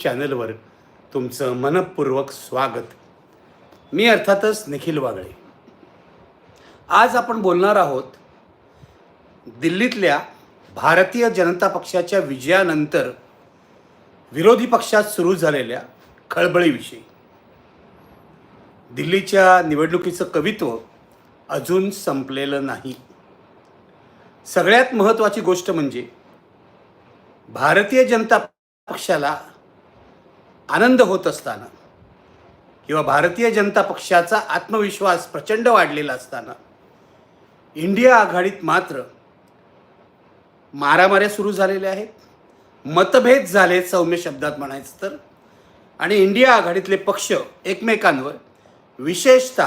चॅनलवर तुमचं मनपूर्वक स्वागत. मी अर्थातच निखिल वागळे. आज आपण बोलणार आहोत दिल्लीतल्या भारतीय जनता पक्षाच्या विजयानंतर विरोधी पक्षात सुरू झालेल्या खळबळीविषयी. दिल्लीच्या निवडणुकीचं कवित्व अजून संपलेलं नाही. सगळ्यात महत्त्वाची गोष्ट म्हणजे भारतीय जनता पक्षाला आनंद होत असताना किंवा भारतीय जनता पक्षाचा आत्मविश्वास प्रचंड वाढलेला असताना इंडिया आघाडीत मात्र मारामाऱ्या सुरू झालेल्या आहेत. मतभेद झाले सौम्य शब्दात म्हणायचं तर. आणि इंडिया आघाडीतले पक्ष एकमेकांवर विशेषत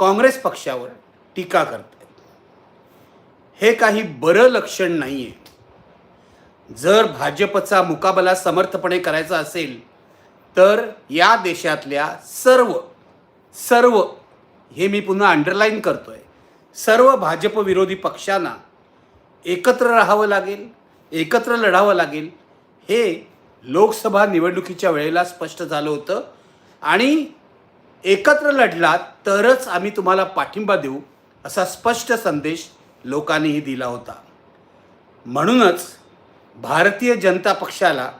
काँग्रेस पक्षावर टीका करत हे काही बरं लक्षण नाही आहे जर भाजपचा मुकाबला समर्थपणे करायचा असेल तर या देशातल्या सर्व सर्व हे मी पुन्हा अंडरलाईन करतो आहे सर्व भाजप विरोधी पक्षांना एकत्र राहावं लागेल एकत्र लढावं लागेल हे लोकसभा निवडणुकीच्या वेळेला स्पष्ट झालं होतं. आणि एकत्र लढलात तरच आम्ही तुम्हाला पाठिंबा देऊ असा स्पष्ट संदेश लोकांनीही दिला होता. म्हणूनच भारतीय जनता पक्षाला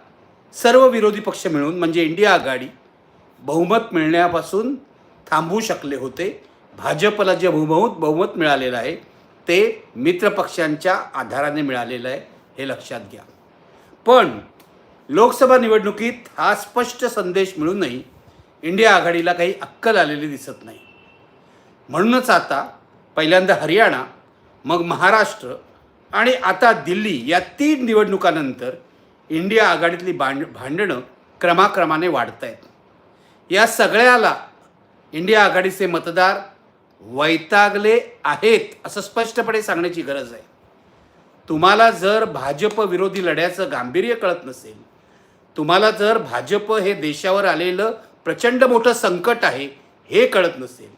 सर्व विरोधी पक्ष मिळून म्हणजे इंडिया आघाडी बहुमत मिळण्यापासून थांबवू शकले होते. भाजपला जे बहुमत बहुमत मिळालेलं आहे ते मित्रपक्षांच्या आधाराने मिळालेलं आहे हे लक्षात घ्या. पण लोकसभा निवडणुकीत हा स्पष्ट संदेश मिळूनही इंडिया आघाडीला काही अक्कल आलेली दिसत नाही. म्हणूनच आता पहिल्यांदा हरियाणा मग महाराष्ट्र आणि आता दिल्ली या तीन निवडणुकानंतर इंडिया आघाडीतली भांड भांडणं क्रमाक्रमाने वाढत आहेत या सगळ्याला इंडिया आघाडीचे मतदार वैतागले आहेत असं स्पष्टपणे सांगण्याची गरज आहे. तुम्हाला जर भाजप विरोधी लढ्याचं गांभीर्य कळत नसेल तुम्हाला जर भाजप हे देशावर आलेलं प्रचंड मोठं संकट आहे हे कळत नसेल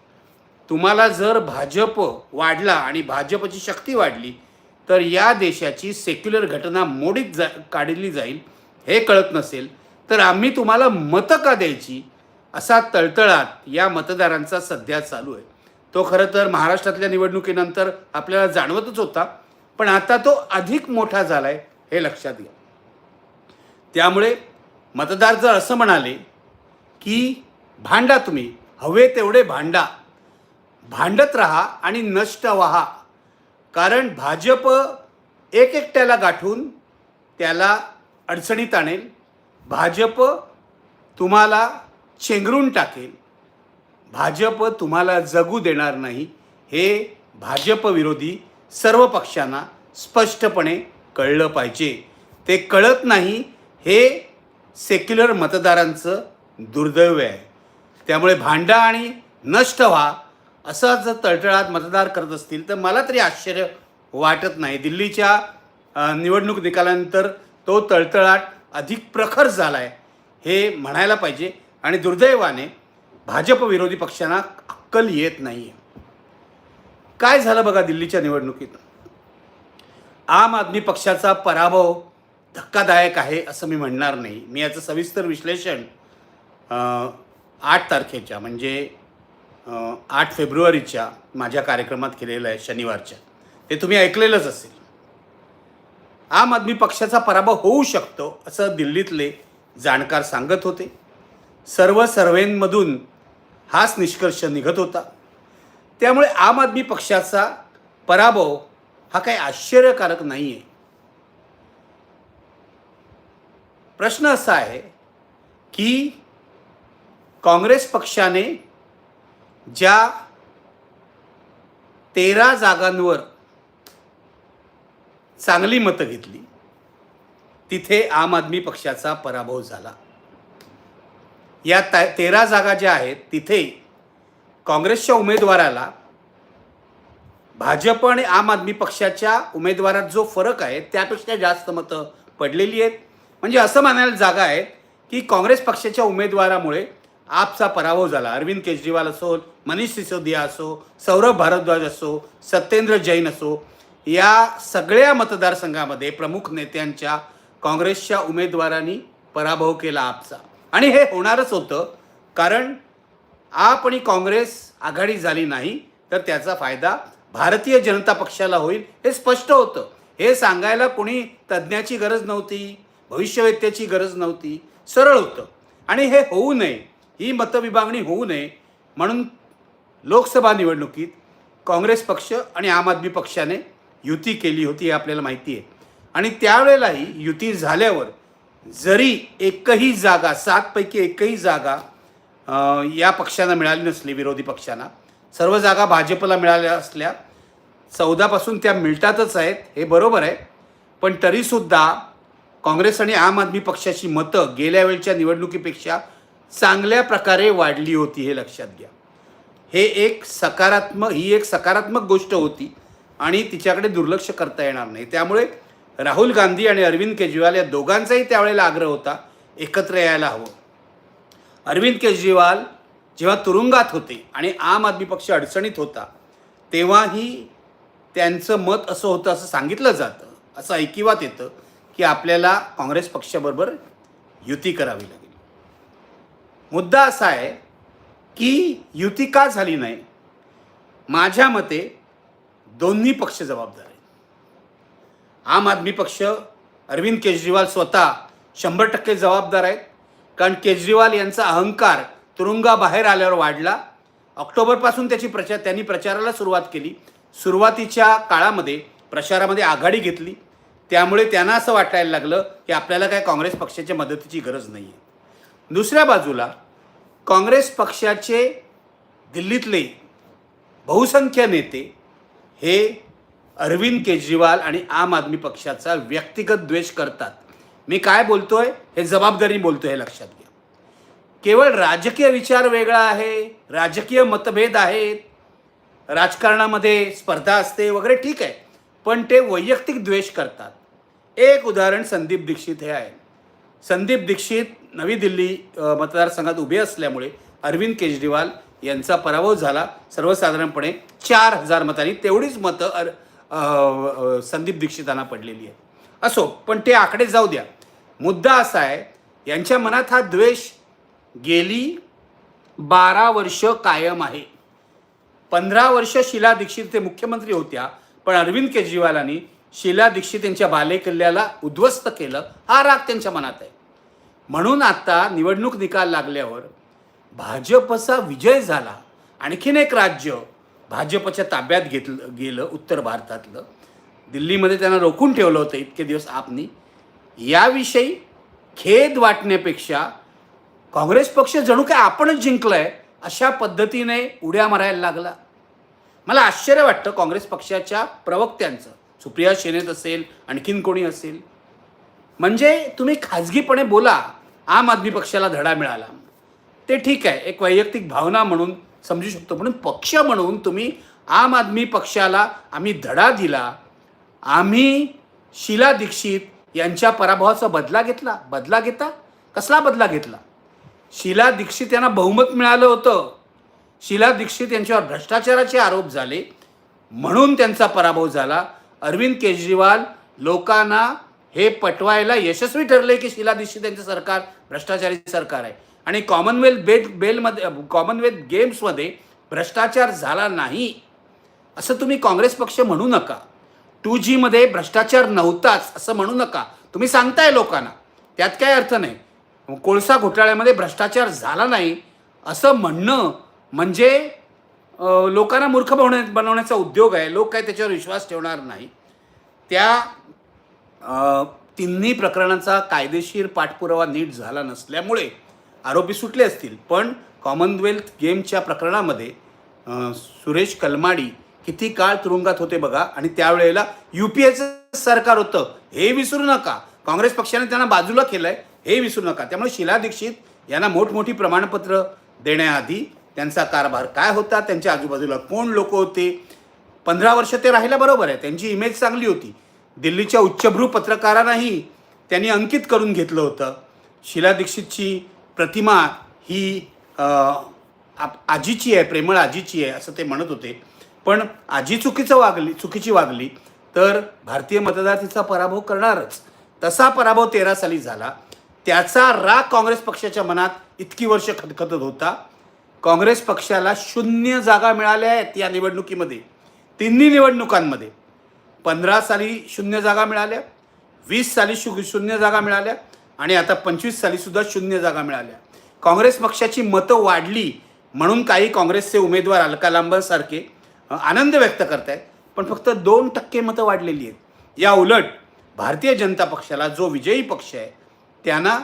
तुम्हाला जर भाजप वाढला आणि भाजपची शक्ती वाढली तर या देशाची सेक्युलर घटना मोडीत जा काढली जाईल हे कळत नसेल तर आम्ही तुम्हाला मतं का द्यायची? असा तळतळात या मतदारांचा सध्या चालू आहे. तो खरं तर महाराष्ट्रातल्या निवडणुकीनंतर आपल्याला जाणवतच होता पण आता तो अधिक मोठा झाला आहे हे लक्षात घ्या. त्यामुळे मतदार जर असं म्हणाले की भांडा तुम्ही हवे तेवढे भांडा. भांडत राहा आणि नष्ट व्हा. कारण भाजप एक एकट्याला गाठून त्याला अडचणीत आणेल. भाजप तुम्हाला चेंगरून टाकेल. भाजप तुम्हाला जगू देणार नाही. हे भाजप विरोधी सर्व पक्षांना स्पष्टपणे कळलं पाहिजे. ते कळत नाही हे सेक्युलर मतदारांचं दुर्दैव आहे. त्यामुळे भांडा आणि नष्ट व्हा. असा जर तळतळात मतदार करत असतील तर मला तरी आश्चर्य वाटत नाही. दिल्लीच्या निवडणूक निकालानंतर तो तळतळाट अधिक प्रखर झाला आहे हे म्हणायला पाहिजे. आणि दुर्दैवाने भाजप विरोधी पक्षांना अक्कल येत नाही आहे काय झालं बघा दिल्लीच्या निवडणुकीत? आम आदमी पक्षाचा पराभव धक्कादायक आहे असं मी म्हणणार नाही. मी याचं सविस्तर विश्लेषण आठ तारखेच्या म्हणजे आठ फेब्रुवारीच्या माझ्या कार्यक्रमात केलेलं आहे शनिवारच्या. ते तुम्ही ऐकलेलंच असेल. आम आदमी पक्षाचा पराभव होऊ शकतो असं दिल्लीतले जाणकार सांगत होते. सर्व सर्वेंमधून हाच निष्कर्ष निघत होता. त्यामुळे आम आदमी पक्षाचा पराभव हा काही आश्चर्यकारक नाही आहे प्रश्न असा आहे की काँग्रेस पक्षाने ज्या तेरा जागांवर चांगली मतं घेतली तिथे आम आदमी पक्षाचा पराभव झाला. या तेरा जागा ज्या आहेत तिथे काँग्रेसच्या उमेदवाराला भाजप आणि आम आदमी पक्षाच्या उमेदवारात जो फरक आहे त्यापेक्षा जास्त मतं पडलेली आहेत. म्हणजे असं मानायला जागा आहे की काँग्रेस पक्षाच्या उमेदवारामुळे आपचा पराभव झाला. अरविंद केजरीवाल असो मनीष सिसोदिया असो सौरभ भारद्वाज असो सत्येंद्र जैन असो या सगळ्या मतदारसंघामध्ये प्रमुख नेत्यांच्या काँग्रेसच्या उमेदवारांनी पराभव केला आपचा आणि हे होणारच होतं कारण आप आणि काँग्रेस आघाडी झाली नाही तर त्याचा फायदा भारतीय जनता पक्षाला होईल हे स्पष्ट होतं. हे सांगायला कोणी तज्ज्ञाची गरज नव्हती भविष्यवेत्याची गरज नव्हती सरळ होतं. आणि हे होऊ नये. ही मतविभागणी होऊ नये म्हणून लोकसभा निवडणुकीत काँग्रेस पक्ष आणि आम आदमी पक्षाने युती केली होती हे आपल्याला माहिती आहे. आणि त्यावेळेलाही युती झाल्यावर जरी एकही जागा सातपैकी एकही जागा या पक्षांना मिळाली नसली विरोधी पक्षांना सर्व जागा भाजपला मिळाल्या असल्या चौदापासून त्या मिळतातच आहेत हे बरोबर आहे. पण तरीसुद्धा काँग्रेस आणि आम आदमी पक्षाची मतं गेल्या वेळच्या निवडणुकीपेक्षा चांगल्या प्रकारे वाढली होती हे लक्षात घ्या. हे एक सकारात्मक ही एक सकारात्मक गोष्ट होती आणि तिच्याकडे दुर्लक्ष करता येणार नाही. त्यामुळे राहुल गांधी आणि अरविंद केजरीवाल या दोघांचाही त्यावेळेला आग्रह होता एकत्र यायला हवं. अरविंद केजरीवाल जेव्हा तुरुंगात होते आणि आम आदमी पक्ष अडचणीत होता तेव्हाही त्यांचं मत असं होतं असं सांगितलं जातं असं ऐकिवात येतं की आपल्याला काँग्रेस पक्षाबरोबर युती करावी लागेल. मुद्दा असा आहे की युती का झाली नाही? माझ्या मते दोन्ही पक्ष जबाबदार आहेत. आम आदमी पक्ष अरविंद केजरीवाल स्वतः शंभर टक्के जबाबदार आहेत. कारण केजरीवाल यांचा अहंकार तुरुंगाबाहेर आल्यावर वाढला. ऑक्टोबरपासून त्याची प्रचार त्यांनी प्रचाराला सुरुवात केली. सुरुवातीच्या काळामध्ये प्रचारामध्ये आघाडी घेतली. त्यामुळे त्यांना असं वाटायला लागलं की आपल्याला काय काँग्रेस पक्षाच्या मदतीची गरज नाही आहे दुसऱ्या बाजूला काँग्रेस पक्षाचे दिल्लीतले बहुसंख्य नेते हे अरविंद केजरीवाल आणि आम आदमी पक्षाचा व्यक्तिगत द्वेष करतात. मी काय बोलतोय? हे जबाबदारी बोलतोय हे लक्षात घ्या. केवळ राजकीय विचार वेगळा आहे राजकीय मतभेद आहेत राजकारणामध्ये स्पर्धा असते वगैरे ठीक आहे. पण ते वैयक्तिक द्वेष करतात. एक उदाहरण संदीप दीक्षित हे आहे. संदीप दीक्षित नवी दिल्ली मतदारसंघात उभे असल्यामुळे अरविंद केजरीवाल यांचा पराभव झाला. सर्वसाधारणपणे चार हजार मतांनी तेवढीच मतं अर संदीप दीक्षितांना पडलेली आहे असो पण ते आकडे जाऊ द्या. मुद्दा असा आहे यांच्या मनात हा द्वेष गेली बारा वर्ष कायम आहे. पंधरा वर्ष शीला दीक्षित ते मुख्यमंत्री होत्या पण अरविंद केजरीवालांनी शीला दीक्षित यांच्या बालेकिल्ल्याला उद्ध्वस्त केलं. हा राग त्यांच्या मनात आहे. म्हणून आता निवडणूक निकाल लागल्यावर भाजपचा विजय झाला. आणखीन एक राज्य भाजपच्या ताब्यात घेतलं गेलं उत्तर भारतातलं. दिल्लीमध्ये त्यांना रोखून ठेवलं होतं इतके दिवस आपनी. याविषयी खेद वाटण्यापेक्षा काँग्रेस पक्ष जणू काय आपणच जिंकलंय अशा पद्धतीने उड्या मारायला लागला. मला आश्चर्य वाटतं काँग्रेस पक्षाच्या प्रवक्त्यांचं. सुप्रिया शेनेत असेल आणखीन कोणी असेल. म्हणजे तुम्ही खाजगीपणे बोला. आम आदमी पक्षाला धडा मिळाला. ते ठीक आहे एक वैयक्तिक भावना म्हणून समजू शकतो म्हणून पक्ष म्हणून तुम्ही आम आदमी पक्षाला आम्ही धडा दिला आम्ही शीला दीक्षित यांच्या पराभवाचा बदला घेतला. बदला घेता? कसला बदला घेतला? शीला दीक्षित यांना बहुमत मिळालं होतं. शीला दीक्षित यांच्यावर भ्रष्टाचाराचे आरोप झाले म्हणून त्यांचा पराभव झाला. अरविंद केजरीवाल लोकांना हे पटवायला यशस्वी ठरले की शीला दीक्षित यांचं सरकार भ्रष्टाचारी सरकार आहे. आणि कॉमनवेल्थ बेट बेलमध्ये कॉमनवेल्थ गेम्समध्ये भ्रष्टाचार झाला नाही असं तुम्ही काँग्रेस पक्ष म्हणू नका. टू जीमध्ये भ्रष्टाचार नव्हताच असं म्हणू नका. तुम्ही सांगताय लोकांना. त्यात काय अर्थ नाही. कोळसा घोटाळ्यामध्ये भ्रष्टाचार झाला नाही असं म्हणणं म्हणजे लोकांना मूर्ख बनवण्या बनवण्याचा उद्योग आहे. लोक काय त्याच्यावर विश्वास ठेवणार नाही. त्या तिन्ही प्रकरणांचा कायदेशीर पाठपुरावा नीट झाला नसल्यामुळे आरोपी सुटले असतील. पण कॉमनवेल्थ गेमच्या प्रकरणामध्ये सुरेश कलमाडी किती काळ तुरुंगात होते बघा. आणि त्यावेळेला यू पी एचं सरकार होतं. हे विसरू नका. काँग्रेस पक्षाने त्यांना बाजूला केलंय. हे विसरू नका. त्यामुळे शिला दीक्षित यांना मोठमोठी प्रमाणपत्र देण्याआधी त्यांचा कारभार काय होता? त्यांच्या आजूबाजूला कोण लोक होते? पंधरा वर्ष ते राहिला बरोबर आहे. त्यांची इमेज चांगली होती. दिल्लीच्या उच्चभ्रू पत्रकारांनाही त्यांनी अंकित करून घेतलं होतं. शिला दीक्षितची प्रतिमा ही आप- आजीची आहे प्रेमळ आजीची आहे असं ते म्हणत होते. पण आजी चुकीचं वागली चुकीची वागली तर भारतीय मतदार तिचा पराभव करणारच. तसा पराभव तेरा साली झाला. त्याचा राग काँग्रेस पक्षाच्या मनात इतकी वर्ष खदखदत होता. काँग्रेस पक्षाला शून्य जागा मिळाल्या आहेत या निवडणुकीमध्ये. तिन्ही निवडणुकांमध्ये. पंधरा साली शून्य जागा मिळाल्या वीस साली शु शून्य जागा मिळाल्या आणि आता पंचवीस सालीसुद्धा शून्य जागा मिळाल्या. काँग्रेस पक्षाची मतं वाढली म्हणून काही काँग्रेसचे उमेदवार अलका लांबरसारखे आनंद व्यक्त करत आहेत पण फक्त दोन टक्के मतं वाढलेली आहेत. या उलट भारतीय जनता पक्षाला जो विजयी पक्ष आहे त्यांना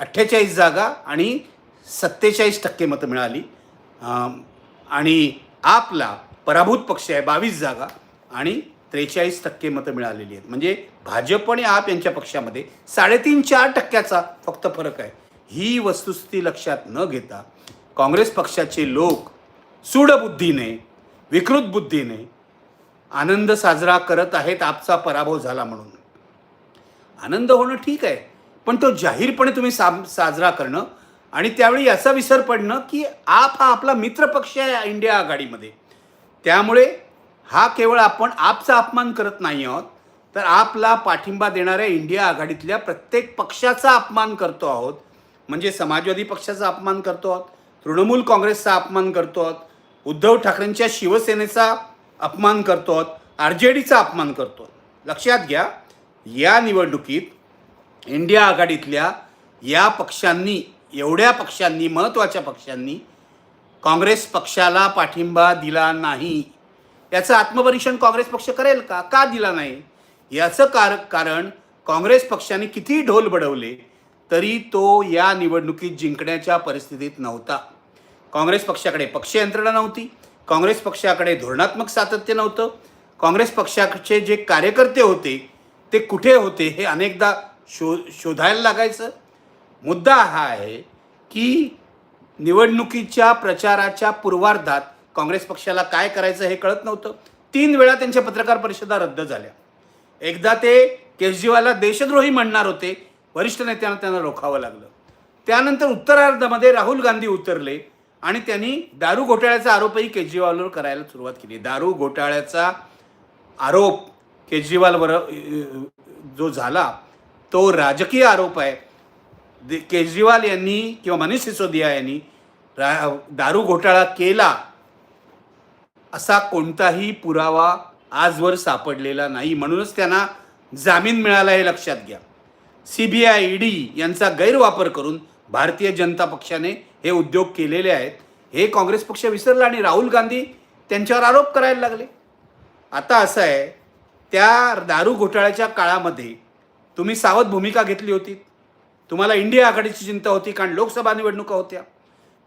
अठ्ठेचाळीस जागा आणि सत्तेचाळीस टक्के मतं मिळाली. आणि आपला पराभूत पक्ष आहे बावीस जागा आणि त्रेचाळीस टक्के मतं मिळालेली आहेत. म्हणजे भाजप आणि आप यांच्या पक्षामध्ये साडेतीन चार टक्क्याचा फक्त फरक आहे. ही वस्तुस्थिती लक्षात न घेता काँग्रेस पक्षाचे लोक सूडबुद्धीने विकृत बुद्धीने आनंद साजरा करत आहेत आपचा पराभव झाला म्हणून. आनंद होणं ठीक आहे पण तो जाहीरपणे तुम्ही सा साजरा करणं आणि त्यावेळी याचा विसर पडणं की आप हा आपला मित्रपक्ष आहे इंडिया आघाडीमध्ये. त्यामुळे हा केवळ आपण आपचा अपमान करत नाही आहोत तर आपला पाठिंबा देणाऱ्या इंडिया आघाडीतल्या प्रत्येक पक्षाचा अपमान करतो आहोत. म्हणजे समाजवादी पक्षाचा अपमान करतो आहोत तृणमूल काँग्रेसचा अपमान करतो आहोत उद्धव ठाकरेंच्या शिवसेनेचा अपमान करतो आहोत आर जे डीचा अपमान करतो आहोत. लक्षात घ्या या निवडणुकीत इंडिया आघाडीतल्या या पक्षांनी एवढ्या पक्षांनी महत्त्वाच्या पक्षांनी काँग्रेस पक्षाला पाठिंबा दिला नाही. याचं आत्मपरीक्षण काँग्रेस पक्ष करेल का? का दिला नाही? याचं कार कारण काँग्रेस पक्षाने किती ढोल बडवले तरी तो या निवडणुकीत जिंकण्याच्या परिस्थितीत नव्हता. काँग्रेस पक्षाकडे पक्ष यंत्रणा नव्हती काँग्रेस पक्षाकडे धोरणात्मक सातत्य नव्हतं काँग्रेस पक्षाचे जे कार्यकर्ते होते ते कुठे होते हे अनेकदा शो शोधायला लागायचं. मुद्दा हा आहे की निवडणुकीच्या प्रचाराच्या पूर्वार्धात काँग्रेस पक्षाला काय करायचं हे कळत नव्हतं. तीन वेळा त्यांच्या पत्रकार परिषदा रद्द झाल्या. एकदा ते केजरीवालला देशद्रोही म्हणणार होते. वरिष्ठ नेत्यांना त्यांना रोखावं लागलं. त्यानंतर उत्तरार्धामध्ये राहुल गांधी उतरले आणि त्यांनी दारू घोटाळ्याचा आरोपही केजरीवालवर करायला सुरुवात केली. दारू घोटाळ्याचा आरोप केजरीवालवर जो झाला तो राजकीय आरोप आहे. दे- केजरीवाल यांनी किंवा मनीष सिसोदिया यांनी रा दारू घोटाळा केला असा कोणताही पुरावा आजवर सापडलेला नाही. म्हणूनच त्यांना जामीन मिळाला हे लक्षात घ्या. सी बी आय डी यांचा गैरवापर करून भारतीय जनता पक्षाने हे उद्योग केलेले आहेत. हे काँग्रेस पक्ष विसरला आणि राहुल गांधी त्यांच्यावर आरोप करायला लागले. आता असं आहे त्या दारू घोटाळ्याच्या काळामध्ये तुम्ही सावध भूमिका घेतली होती. तुम्हाला इंडिया आघाडीची चिंता होती कारण लोकसभा निवडणुका होत्या.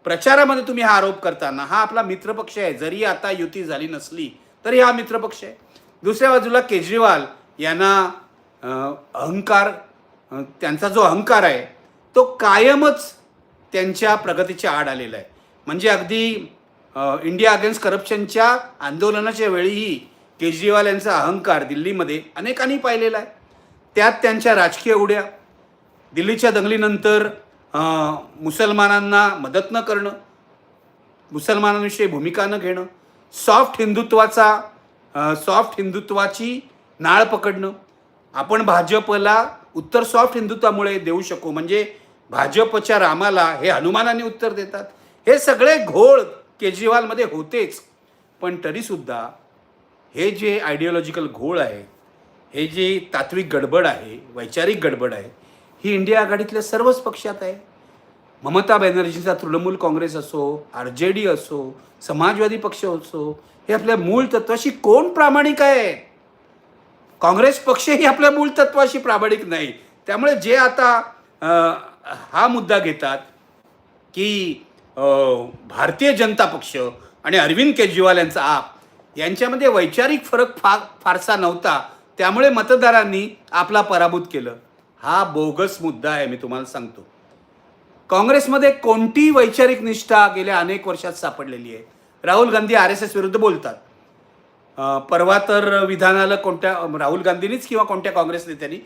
प्रचारामध्ये तुम्ही हा आरोप करताना हा आपला मित्रपक्ष आहे जरी आता युती झाली नसली तरी हा मित्रपक्ष आहे. दुसऱ्या बाजूला केजरीवाल यांना अहंकार त्यांचा जो अहंकार आहे तो कायमच त्यांच्या प्रगतीच्या आड आलेला आहे. म्हणजे अगदी इंडिया अगेन्स्ट करप्शनच्या आंदोलनाच्या वेळीही केजरीवाल यांचा अहंकार दिल्लीमध्ये अनेकांनी पाहिलेला आहे. त्यात त्यांच्या राजकीय उड्या दिल्लीच्या दंगलीनंतर मुसलमानांना मदत न करणं मुसलमानांविषयी भूमिका न घेणं सॉफ्ट हिंदुत्वाचा सॉफ्ट हिंदुत्वाची नाळ पकडणं आपण भाजपला उत्तर सॉफ्ट हिंदुत्वामुळे देऊ शकू. म्हणजे भाजपच्या रामाला हे हनुमानाने उत्तर देतात. हे सगळे घोळ केजरीवालमध्ये होतेच. पण तरीसुद्धा हे जे आयडिओलॉजिकल घोळ आहे हे जे तात्विक गडबड आहे वैचारिक गडबड आहे ही इंडिया आघाडीतल्या सर्वच पक्षात आहे. ममता बॅनर्जीचा तृणमूल काँग्रेस असो आर जे डी असो समाजवादी पक्ष असो हे आपल्या मूळ तत्वाशी कोण प्रामाणिक आहे? काँग्रेस पक्षही आपल्या मूळ तत्वाशी प्रामाणिक नाही. त्यामुळे जे आता हा मुद्दा घेतात की भारतीय जनता पक्ष आणि अरविंद केजरीवाल यांचा आप यांच्यामध्ये वैचारिक फरक फार फारसा नव्हता. त्यामुळे मतदारांनी आपला पराभूत केलं. हा बोगस मुद्दा आहे मी तुम्हाला सांगतो. काँग्रेसमध्ये कोणती वैचारिक निष्ठा गेल्या अनेक वर्षात सापडलेली आहे. Rahul Gandhi R S S विरुद्ध बोलतात. परवा तर विधानाला कोणत्या राहुल गांधींनीच किंवा कोणत्या काँग्रेस नेत्यांनी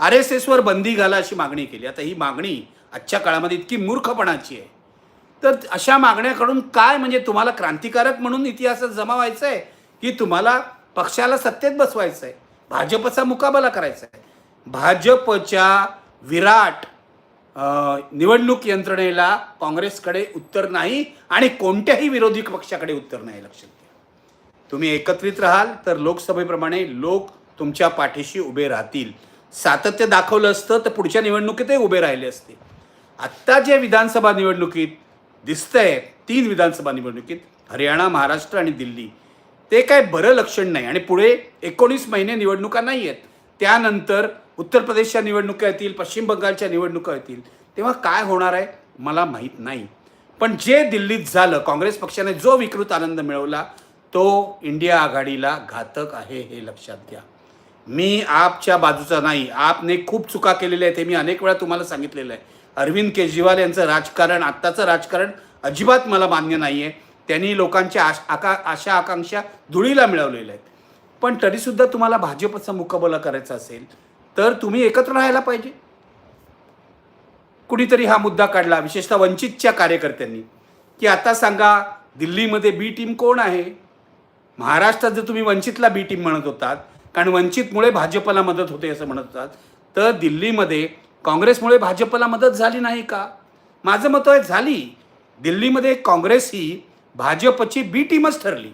आर एस एसवर बंदी घाला अशी मागणी केली. आता ही मागणी आजच्या काळामध्ये इतकी मूर्खपणाची आहे. तर अशा मागण्याकडून काय म्हणजे तुम्हाला क्रांतिकारक म्हणून इतिहासात जमा व्हायचं आहे की तुम्हाला पक्षाला सत्तेत बसवायचं आहे भाजपचा मुकाबला करायचा आहे भाजपच्या विराट निवडणूक यंत्रणेला काँग्रेसकडे उत्तर नाही आणि कोणत्याही विरोधी पक्षाकडे उत्तर नाही लक्षात घ्या. तुम्ही एकत्रित राहाल तर लोकसभेप्रमाणे लोक तुमच्या पाठीशी उभे राहतील. सातत्य दाखवलं असतं तर पुढच्या निवडणुकीतही उभे राहिले असते. आत्ता जे विधानसभा निवडणुकीत दिसतंय तीन विधानसभा निवडणुकीत हरियाणा महाराष्ट्र आणि दिल्ली ते काय बरं लक्षण नाही. आणि पुढे एकोणीस महिने निवडणुका नाही आहेत. त्यानंतर उत्तर प्रदेशच्या निवडणुका येतील पश्चिम बंगालच्या निवडणुका येतील. तेव्हा काय होणार आहे? मला माहीत नाही. पण जे दिल्लीत झालं काँग्रेस पक्षाने जो विकृत आनंद मिळवला तो इंडिया आघाडीला घातक आहे हे लक्षात घ्या. मी आपच्या बाजूचा नाही. आपने खूप चुका केलेल्या आहेत हे मी अनेक वेळा तुम्हाला सांगितलेलं आहे. अरविंद केजरीवाल यांचं राजकारण आत्ताचं राजकारण अजिबात मला मान्य नाही आहे त्यांनी लोकांच्या आश आका आशा आकांक्षा धुळीला मिळवलेल्या आहेत. पण तरीसुद्धा तुम्हाला भाजपचा मुकाबला करायचा असेल तर तुम्ही एकत्र राहायला पाहिजे. कुणीतरी हा मुद्दा काढला विशेषतः वंचितच्या कार्यकर्त्यांनी की आता सांगा दिल्लीमध्ये बी टीम कोण आहे? महाराष्ट्रात जर तुम्ही वंचितला बी टीम म्हणत होतात कारण वंचितमुळे भाजपला मदत होते असं म्हणत होतात तर दिल्लीमध्ये काँग्रेसमुळे भाजपला मदत झाली नाही का? माझं मत आहे झाली. दिल्लीमध्ये काँग्रेस ही भाजपची बी टीमच ठरली.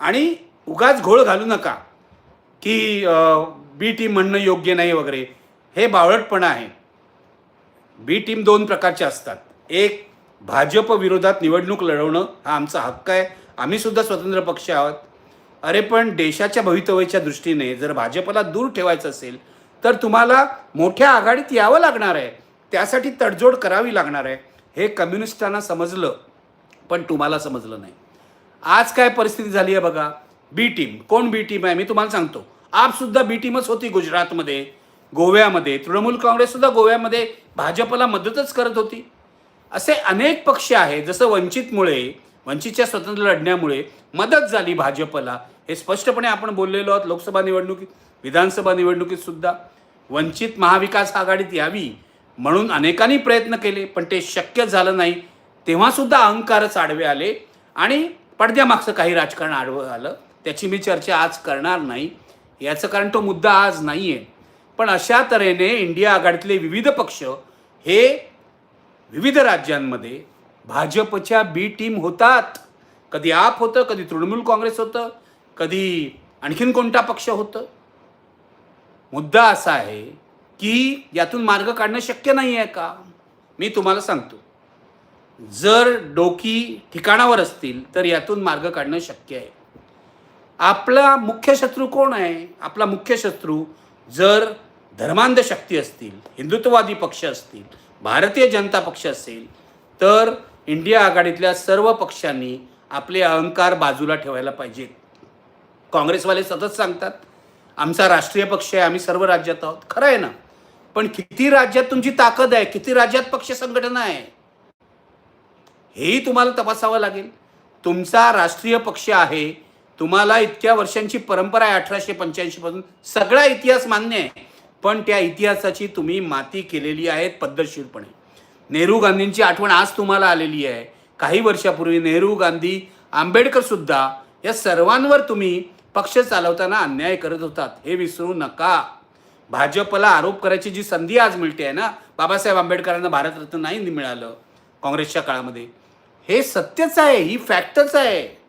आणि उगाच घोळ घालू नका की बी टीम म्हणणं योग्य नाही वगैरे हे बावळटपणं आहे. बी टीम दोन प्रकारच्या असतात. एक भाजप विरोधात निवडणूक लढवणं हा आमचा हक्क आहे. आम्ही सुद्धा स्वतंत्र पक्ष आहोत. अरे पण देशाच्या भवितव्याच्या दृष्टीने जर भाजपला दूर ठेवायचं असेल तर तुम्हाला मोठ्या आघाडीत यावं लागणार आहे. त्यासाठी तडजोड करावी लागणार आहे. हे कम्युनिस्टांना समजलं पण तुम्हाला समजलं नाही. आज काय परिस्थिती झाली आहे बघा. बी टीम कोण बी टीम आहे? मी तुम्हाला सांगतो. आपसुद्धा बी टीमच होती गुजरातमध्ये गोव्यामध्ये. तृणमूल काँग्रेससुद्धा गोव्यामध्ये भाजपला मदतच करत होती. असे अनेक पक्ष आहेत जसं वंचितमुळे वंचितच्या स्वतंत्र लढण्यामुळे मदत झाली भाजपला. हे स्पष्टपणे आपण बोललेलो आहोत लोकसभा निवडणुकीत विधानसभा निवडणुकीत सुद्धा. वंचित महाविकास आघाडीत यावी म्हणून अनेकांनी प्रयत्न केले पण ते शक्य झालं नाही. तेव्हासुद्धा अहंकारच आडवे आले आणि पडद्यामागचं काही राजकारण आडवं आलं त्याची मी चर्चा आज करणार नाही. याचं कारण तो मुद्दा आज नाही आहे पण अशा तऱ्हेने इंडिया आघाडीतले विविध पक्ष हे विविध राज्यांमध्ये भाजपच्या बी टीम होतात. कधी आप होतं कधी तृणमूल काँग्रेस होतं कधी आणखीन कोणता पक्ष होतं? मुद्दा असा आहे की यातून मार्ग काढणं शक्य नाही आहे का? मी तुम्हाला सांगतो. जर डोकी ठिकाणावर असतील तर यातून मार्ग काढणं शक्य आहे. आपला मुख्य शत्रू कोण आहे? आपला मुख्य शत्रू जर धर्मांध शक्ती असतील हिंदुत्ववादी पक्ष असतील भारतीय जनता पक्ष असेल तर इंडिया आघाडीतल्या सर्व पक्षांनी आपले अहंकार बाजूला ठेवायला पाहिजेत. काँग्रेसवाले सतत सांगतात आमचा राष्ट्रीय पक्ष आहे आम्ही सर्व राज्यात आहोत. खरं आहे ना. पण किती राज्यात तुमची ताकद आहे? किती राज्यात पक्ष संघटना आहे? हेही तुम्हाला तपासावं लागेल. तुमचा राष्ट्रीय पक्ष आहे तुम्हाला इतक्या वर्षांची परंपरा आहे अठराशे पंच्याऐंशी पासून. सगळा इतिहास मान्य आहे. पण त्या इतिहासाची तुम्ही माती केलेली आहेत पद्धतशीरपणे. नेहरू गांधींची आठवण आज तुम्हाला आलेली आहे. काही वर्षापूर्वी नेहरू गांधी आंबेडकर सुद्धा या सर्वांवर तुम्ही पक्ष चालवताना अन्याय करत होतात. हे विसरू नका. भाजपला आरोप करायची जी संधी आज मिळते आहे ना बाबासाहेब आंबेडकरांना भारतरत्न नाही मिळालं काँग्रेसच्या काळामध्ये. हे सत्यच आहे ही फॅक्टच आहे.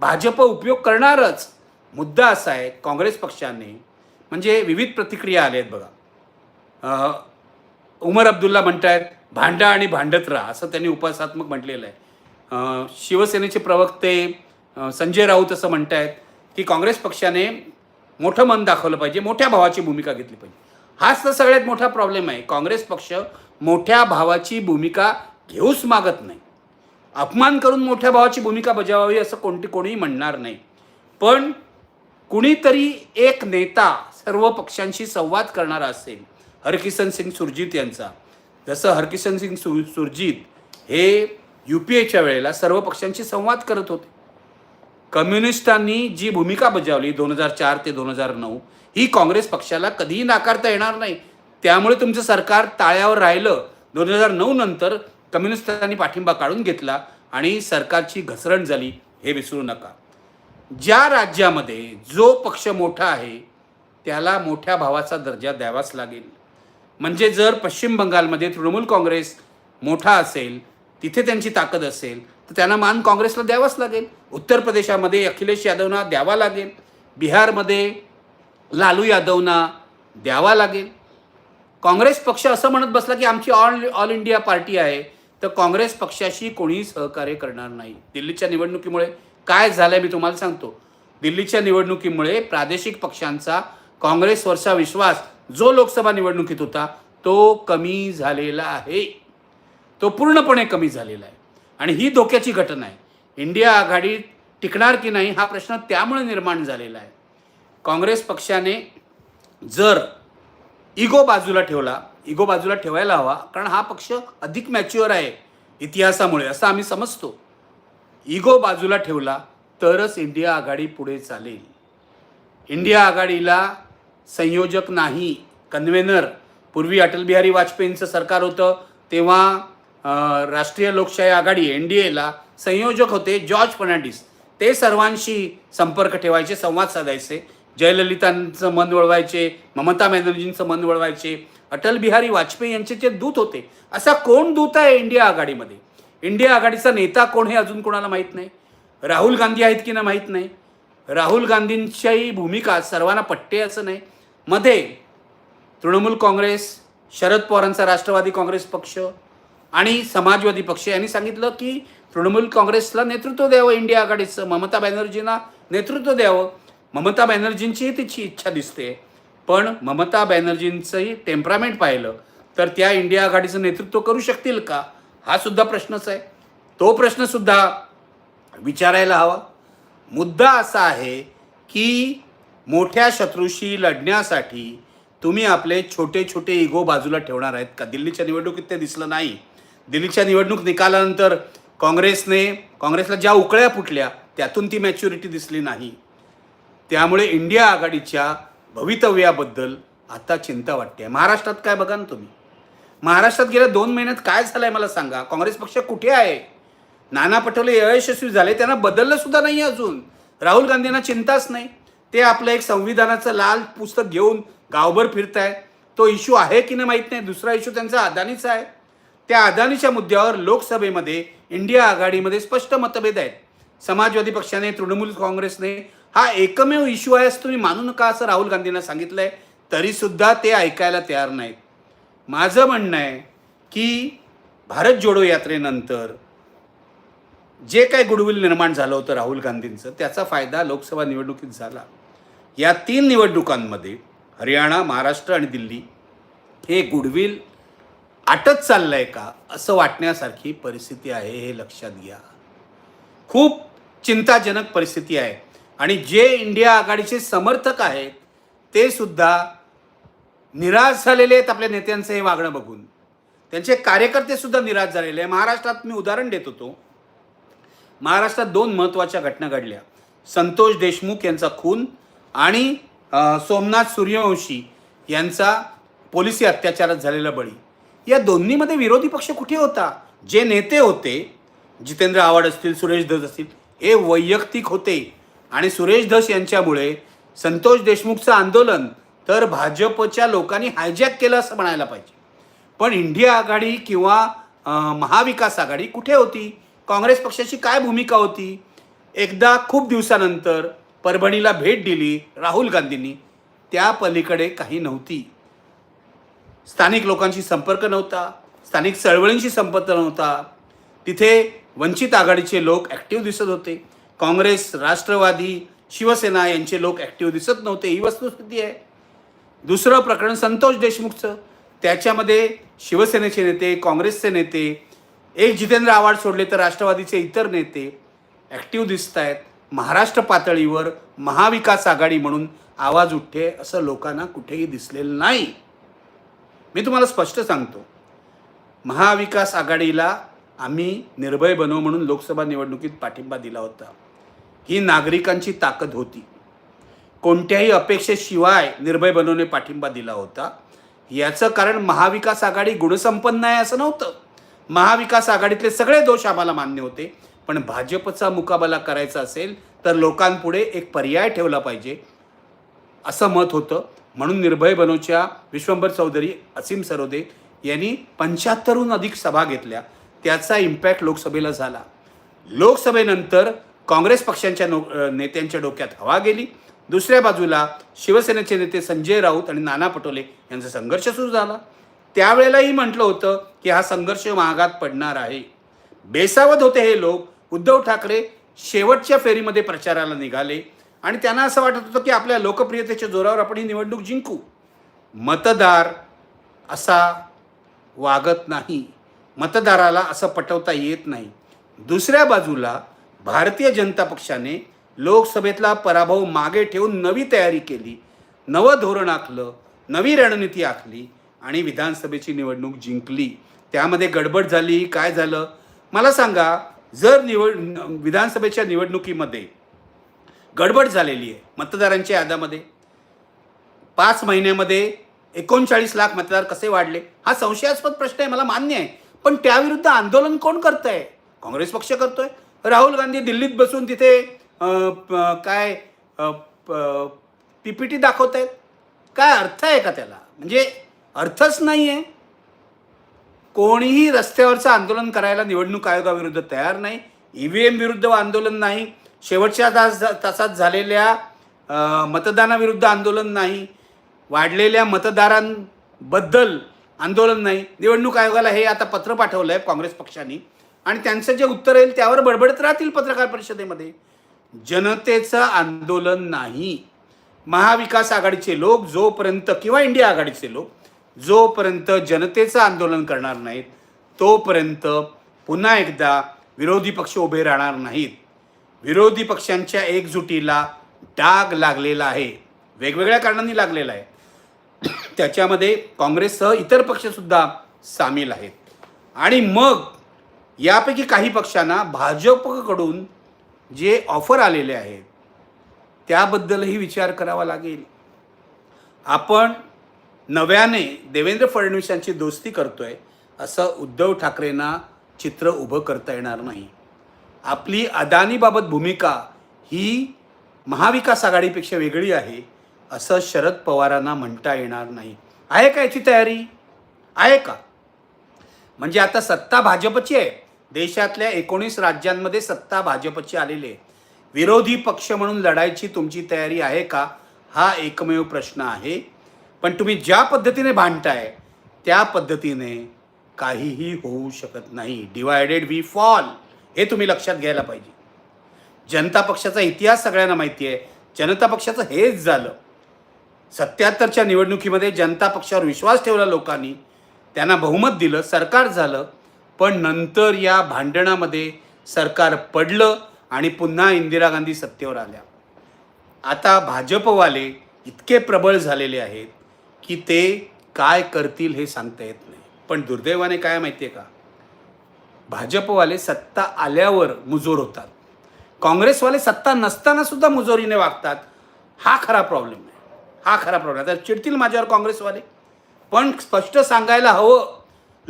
भाजप उपयोग करणारच मुद्दा असा आहे काँग्रेस पक्षाने म्हणजे विविध प्रतिक्रिया आल्या आहेत बघा उमर अब्दुल्ला म्हणतायत भांडा आणि भांडत राहा असं त्यांनी उपासात्मक म्हटलेलं आहे. शिवसेनेचे प्रवक्ते संजय राऊत असं म्हणत आहेत की काँग्रेस पक्षाने मोठं मन दाखवलं पाहिजे मोठ्या भावाची भूमिका घेतली पाहिजे. हाच तर सगळ्यात मोठा प्रॉब्लेम आहे. काँग्रेस पक्ष मोठ्या भावाची भूमिका घेऊच मागत नाही. अपमान करून मोठ्या भावाची भूमिका बजावावी असं कोणती कोणीही म्हणणार नाही. पण कुणीतरी एक नेता सर्व पक्षांशी संवाद करणारा असेल हरकिशन सिंग सुरजीत यांचा. जसं हरकिशन सिंग सु सुरजीत हे यू पी एच्या वेळेला सर्व पक्षांशी संवाद करत होते. कम्युनिस्टांनी जी भूमिका बजावली दोन हजार चार ते दोन हजार नऊ ही काँग्रेस पक्षाला कधीही नाकारता येणार नाही. त्यामुळे तुमचं सरकार ताळ्यावर राहिलं दोन हजार नऊ नंतर कम्युनिस्टांनी पाठिंबा काढून घेतला आणि सरकारची घसरण झाली हे विसरू नका. ज्या राज्यामध्ये जो पक्ष मोठा आहे त्याला मोठ्या भावाचा दर्जा द्यावाच लागेल. म्हणजे जर पश्चिम बंगालमध्ये तृणमूल काँग्रेस मोठा असेल तिथे त्यांची ताकद असेल तर त्यांना मान काँग्रेसला द्यावाच लागेल. उत्तर प्रदेशामध्ये अखिलेश यादवना द्यावा लागेल. बिहारमध्ये लालू यादवना द्यावा लागेल. काँग्रेस पक्ष असं म्हणत बसला की आमची ऑल ऑल इंडिया पार्टी आहे तर काँग्रेस पक्षाशी कोणीही सहकार्य करणार नाही. दिल्लीच्या निवडणुकीमुळे काय झालंय मी तुम्हाला सांगतो. दिल्लीच्या निवडणुकीमुळे प्रादेशिक पक्षांचा काँग्रेसवरचा विश्वास जो लोकसभा निवडणुकीत होता तो कमी झालेला आहे. तो पूर्णपणे कमी झालेला आहे. आणि ही धोक्याची घटना आहे. इंडिया आघाडी टिकणार की नाही हा प्रश्न त्यामुळे निर्माण झालेला आहे. काँग्रेस पक्षाने जर इगो बाजूला ठेवला इगो बाजूला ठेवायला हवा कारण हा पक्ष अधिक मॅच्युअर आहे इतिहासामुळे असं आम्ही समजतो. इगो बाजूला ठेवला तरच इंडिया आघाडी पुढे चालेल. इंडिया आघाडीला संयोजक नाही कन्व्हेनर. पूर्वी अटल बिहारी वाजपेयींचं सरकार होतं तेव्हा राष्ट्रीय लोकशाही आघाडी एन डी एला संयोजक होते जॉर्ज फर्नांडिस. ते सर्वांशी संपर्क ठेवायचे संवाद साधायचे. जयललितांचं मन वळवायचे ममता बॅनर्जींचं मन वळवायचे. अटल बिहारी वाजपेयी यांचे जे दूत होते असा कोण दूत आहे इंडिया आघाडीमध्ये? इंडिया आघाडीचा नेता कोण हे अजून कोणाला माहीत नाही. राहुल गांधी आहेत की ना माहीत नाही. राहुल गांधींच्याही भूमिका सर्वांना पट्टे असं नाही. मध्ये तृणमूल काँग्रेस शरद पवारांचा राष्ट्रवादी काँग्रेस पक्ष आणि समाजवादी पक्ष यांनी सांगितलं की तृणमूल काँग्रेसला नेतृत्व द्यावं इंडिया आघाडीचं ममता बॅनर्जींना नेतृत्व द्यावं. ममता बॅनर्जींचीही तिची इच्छा दिसते. पण ममता बॅनर्जींचंही टेम्परामेंट पाहिलं तर त्या इंडिया आघाडीचं नेतृत्व करू शकतील का? हा सुद्धा प्रश्नच आहे. तो प्रश्नसुद्धा विचारायला हवा. मुद्दा असा आहे की मोठ्या शत्रूशी लढण्यासाठी तुम्ही आपले छोटे छोटे इगो बाजूला ठेवणार आहेत का? दिल्लीच्या निवडणुकीत ते दिसलं नाही. दिल्लीच्या निवडणूक निकालानंतर काँग्रेसने काँग्रेसला ज्या उकळ्या फुटल्या त्यातून ती मॅच्युरिटी दिसली नाही. त्यामुळे इंडिया आघाडीच्या भवितव्याबद्दल आता चिंता वाटते. महाराष्ट्रात काय बघा ना तुम्ही. महाराष्ट्रात गेल्या दोन महिन्यात काय झालं आहे मला सांगा. काँग्रेस पक्ष कुठे आहे? नाना पटोले अयशस्वी झाले त्यांना बदललं सुद्धा नाही अजून. राहुल गांधींना चिंताच नाही. ते आपलं एक संविधानाचं लाल पुस्तक घेऊन गावभर फिरताय. तो इश्यू आहे की नाही माहीत नाही. दुसरा इश्यू त्यांचा अदानीचा आहे. त्या अदानीच्या मुद्द्यावर लोकसभेमध्ये इंडिया आघाडीमध्ये स्पष्ट मतभेद आहेत. समाजवादी पक्षाने तृणमूल काँग्रेसने हा एकमेव इश्यू आहे असं तुम्ही मानू नका असं राहुल गांधींना सांगितलं आहे तरीसुद्धा ते ऐकायला तयार नाहीत. माझं म्हणणं आहे की भारत जोडो यात्रेनंतर जे काय गुडविल निर्माण झालं होतं राहुल गांधींचं त्याचा फायदा लोकसभा निवडणुकीत झाला. या तीन निवडणुकांमध्ये हरियाणा महाराष्ट्र आणि दिल्ली हे गुडविल आटत चाललं आहे का असं वाटण्यासारखी परिस्थिती आहे हे लक्षात घ्या. खूप चिंताजनक परिस्थिती आहे. आणि जे इंडिया आघाडीचे समर्थक आहेत ते सुद्धा निराश झालेले आहेत आपल्या नेत्यांचं हे वागणं बघून. त्यांचे कार्यकर्ते सुद्धा निराश झालेले आहे महाराष्ट्रात मी उदाहरण देत होतो. महाराष्ट्रात दोन महत्त्वाच्या घटना घडल्या. संतोष देशमुख यांचा खून आणि सोमनाथ सूर्यवंशी यांचा पोलिसी अत्याचारात झालेला बळी. या दोन्हीमध्ये विरोधी पक्ष कुठे होता? जे नेते होते जितेंद्र आव्हाड असतील सुरेश धस असतील हे वैयक्तिक होते. आणि सुरेश धस यांच्यामुळे संतोष देशमुखचं आंदोलन तर भाजपच्या लोकांनी हायजॅक केलं असं म्हणायला पाहिजे. पण इंडिया आघाडी किंवा महाविकास आघाडी कुठे होती? काँग्रेस पक्षाची काय भूमिका होती? एकदा खूप दिवसानंतर परभणीला भेट दिली राहुल गांधींनी. त्या पलीकडे काही नव्हती. स्थानिक लोकांशी संपर्क नव्हता. स्थानिक चळवळींशी संपर्क नव्हता. तिथे वंचित आघाडीचे लोक ॲक्टिव्ह दिसत होते. काँग्रेस राष्ट्रवादी शिवसेना यांचे लोक ॲक्टिव्ह दिसत नव्हते. ही वस्तुस्थिती आहे. दुसरं प्रकरण संतोष देशमुखचं. त्याच्यामध्ये शिवसेनेचे नेते काँग्रेसचे नेते एक जितेंद्र आव्हाड सोडले तर राष्ट्रवादीचे इतर नेते ॲक्टिव्ह दिसत आहेत महाराष्ट्र पातळीवर महाविकास आघाडी म्हणून आवाज उठते असं लोकांना कुठेही दिसलेलं नाही. मी तुम्हाला स्पष्ट सांगतो. महाविकास आघाडीला आम्ही निर्भय बनव म्हणून लोकसभा निवडणुकीत पाठिंबा दिला होता. ही नागरिकांची ताकद होती. कोणत्याही अपेक्षेशिवाय निर्भय बनवणे पाठिंबा दिला होता. याचं कारण महाविकास आघाडी गुणसंपन्न आहे असं नव्हतं. महाविकास आघाडीतले सगळे दोष आम्हाला मान्य होते. पण भाजपचा मुकाबला करायचा असेल तर लोकांपुढे एक पर्याय ठेवला पाहिजे असं मत होतं. म्हणून निर्भय बनोच्या विश्वंभर चौधरी असीम सरोदे यांनी पंच्याहत्तरहून अधिक सभा घेतल्या. त्याचा इम्पॅक्ट लोकसभेला झाला. लोकसभेनंतर काँग्रेस पक्षांच्या नो नेत्यांच्या डोक्यात हवा गेली. दुसऱ्या बाजूला शिवसेनेचे नेते संजय राऊत आणि नाना पटोले यांचा संघर्ष सुरू झाला. त्यावेळेलाही म्हटलं होतं की हा संघर्ष महागात पडणार आहे. बेसावत होते हे लोक. उद्धव ठाकरे शेवटच्या फेरीमध्ये प्रचाराला निघाले आणि त्यांना असं वाटत होतं की आपल्या लोकप्रियतेच्या जोरावर आपण ही निवडणूक जिंकू. मतदार असा वागत नाही. मतदाराला असं पटवता येत नाही. दुसऱ्या बाजूला भारतीय जनता पक्षाने लोकसभेतला पराभव मागे ठेवून नवी तयारी केली नवं धोरण आखलं नवी रणनीती आखली आणि विधानसभेची निवडणूक जिंकली. त्यामध्ये गडबड झाली काय झालं? मला सांगा जर निवड विधानसभेच्या निवडणुकीमध्ये गडबड झालेली आहे मतदारांच्या यादामध्ये पाच महिन्यामध्ये एकोणचाळीस लाख मतदार कसे वाढले? हा संशयास्पद प्रश्न आहे मला मान्य आहे. पण त्याविरुद्ध आंदोलन कोण करत आहे काँग्रेस पक्ष करतोय. राहुल गांधी दिल्लीत बसून तिथे प- काय पी पी टी दाखवत आहेत. काय अर्थ आहे का त्याला? म्हणजे अर्थच नाही आहे कोणीही रस्त्यावरचं आंदोलन करायला निवडणूक आयोगाविरुद्ध तयार नाही. ई व्ही एम विरुद्ध आंदोलन नाही. शेवटच्या तास तासात झालेल्या मतदानाविरुद्ध आंदोलन नाही. वाढलेल्या मतदारांबद्दल आंदोलन नाही. निवडणूक आयोगाला हे आता पत्र पाठवलं आहे काँग्रेस पक्षाने. आणि त्यांचं जे उत्तर येईल त्यावर बडबडत राहतील पत्रकार परिषदेमध्ये. जनतेचं आंदोलन नाही. महाविकास आघाडीचे लोक जोपर्यंत किंवा इंडिया आघाडीचे लोक जोपर्यंत जनतेचं आंदोलन करणार नाहीत तोपर्यंत पुन्हा एकदा विरोधी पक्ष उभे राहणार नाहीत. विरोधी पक्षांच्या एकजुटीला डाग लागलेला आहे. वेगवेगळ्या कारणांनी लागलेला आहे. त्याच्यामध्ये काँग्रेससह इतर पक्षसुद्धा सामील आहेत. आणि मग यापैकी काही पक्षांना भाजपकडून जे ऑफर आलेले आहेत त्याबद्दलही विचार करावा लागेल. आपण नव्याने देवेंद्र फडणवीस यांची दोस्ती करतोय असं उद्धव ठाकरेंना चित्र उभं करता येणार नाही. आपली अदानीबाबत भूमिका ही महाविकास आघाडीपेक्षा वेगळी आहे असं शरद पवारांना म्हणता येणार नाही. आहे का याची तयारी? आहे का? म्हणजे आता सत्ता भाजपची आहे. देशातल्या एकोणीस राज्यांमध्ये सत्ता भाजपची आलेली आहे. विरोधी पक्ष म्हणून लढायची तुमची तयारी आहे का? हा एकमेव प्रश्न आहे. पण तुम्ही ज्या पद्धतीने भांडताय त्या पद्धतीने काहीही होऊ शकत नाही. डिवायडेड वी फॉल हे तुम्ही लक्षात घ्यायला पाहिजे. जनता पक्षाचा इतिहास सगळ्यांना माहिती आहे. जनता पक्षाचं हेच झालं. सत्याहत्तरच्या निवडणुकीमध्ये जनता पक्षावर विश्वास ठेवला लोकांनी. त्यांना बहुमत दिलं. सरकार झालं. पण नंतर या भांडणामध्ये सरकार पडलं आणि पुन्हा इंदिरा गांधी सत्तेवर आल्या. आता भाजपवाले इतके प्रबळ झालेले आहेत की ते काय करतील हे सांगता येत नाही. पण दुर्दैवाने काय माहिती आहे का? भाजपवाले सत्ता आल्यावर मुजोर होतात. काँग्रेसवाले सत्ता नसताना सुद्धा मुजोरीने वागतात. हा खरा प्रॉब्लेम आहे. हा खरा प्रॉब्लेम आता चिडतील माझ्यावर काँग्रेसवाले. पण स्पष्ट सांगायला हवं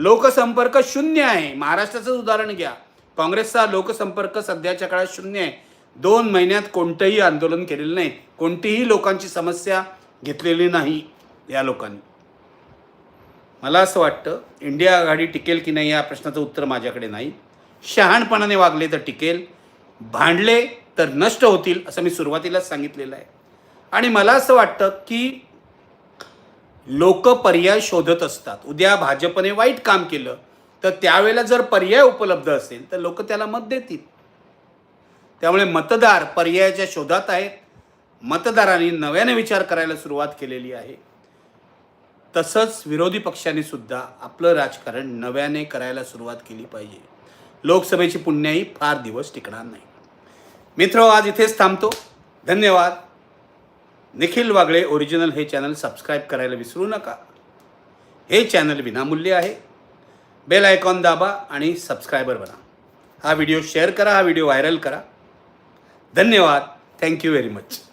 लोकसंपर्क शून्य आहे. महाराष्ट्राचंच उदाहरण घ्या. काँग्रेसचा लोकसंपर्क सध्याच्या काळात शून्य आहे. दोन महिन्यात कोणतंही आंदोलन केलेलं नाही. कोणतीही लोकांची समस्या घेतलेली नाही या लोकांनी. मला असं वाटतं इंडिया आघाडी टिकेल की नाही या प्रश्नाचं उत्तर माझ्याकडे नाही. शहाणपणाने वागले तर टिकेल. भांडले तर नष्ट होतील असं मी सुरुवातीलाच सांगितलेलं आहे. आणि मला असं वाटतं की लोक पर्याय शोधत असतात. उद्या भाजपने वाईट काम केलं तर त्यावेळेला जर पर्याय उपलब्ध असेल तर लोक त्याला मत देतील. त्यामुळे मतदार पर्यायाच्या शोधात आहेत. मतदारांनी नव्याने विचार करायला सुरुवात केलेली आहे. तसंच विरोधी पक्षांनी सुद्धा आपलं राजकारण नव्याने करायला सुरुवात केली पाहिजे. लोकसभेची पुण्याही फार दिवस टिकणार नाही. मित्र आज इथेच थांबतो. धन्यवाद. निखिल वागळे ओरिजिनल हे चॅनल सबस्क्राईब करायला विसरू नका. हे चॅनल विनामूल्य आहे. बेल आयकॉन दाबा आणि सबस्क्रायबर बना. हा व्हिडिओ शेअर करा हा व्हिडिओ व्हायरल करा. धन्यवाद. Thank you very much